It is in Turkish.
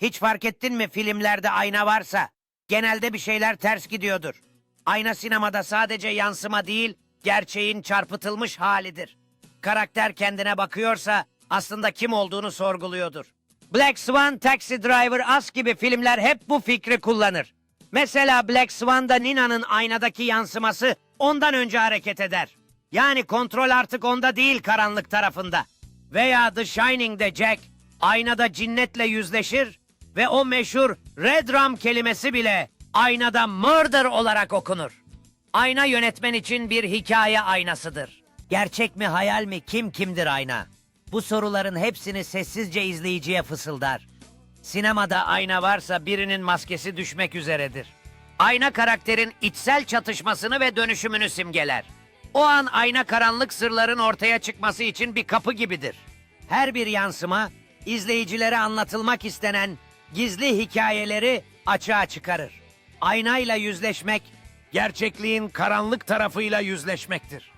Hiç fark ettin mi filmlerde ayna varsa genelde bir şeyler ters gidiyordur. Ayna sinemada sadece yansıma değil, gerçeğin çarpıtılmış halidir. Karakter kendine bakıyorsa aslında kim olduğunu sorguluyordur. Black Swan, Taxi Driver, Us gibi filmler hep bu fikri kullanır. Mesela Black Swan'da Nina'nın aynadaki yansıması ondan önce hareket eder. Yani kontrol artık onda değil karanlık tarafında. Veya The Shining'de Jack aynada cinnetle yüzleşir ve o meşhur Red Rum kelimesi bile aynada murder olarak okunur. Ayna yönetmen için bir hikaye aynasıdır. Gerçek mi hayal mi kim kimdir ayna? Bu soruların hepsini sessizce izleyiciye fısıldar. Sinemada ayna varsa birinin maskesi düşmek üzeredir. Ayna karakterin içsel çatışmasını ve dönüşümünü simgeler. O an ayna karanlık sırların ortaya çıkması için bir kapı gibidir. Her bir yansıma izleyicilere anlatılmak istenen gizli hikayeleri açığa çıkarır. Aynayla yüzleşmek gerçekliğin karanlık tarafıyla yüzleşmektir.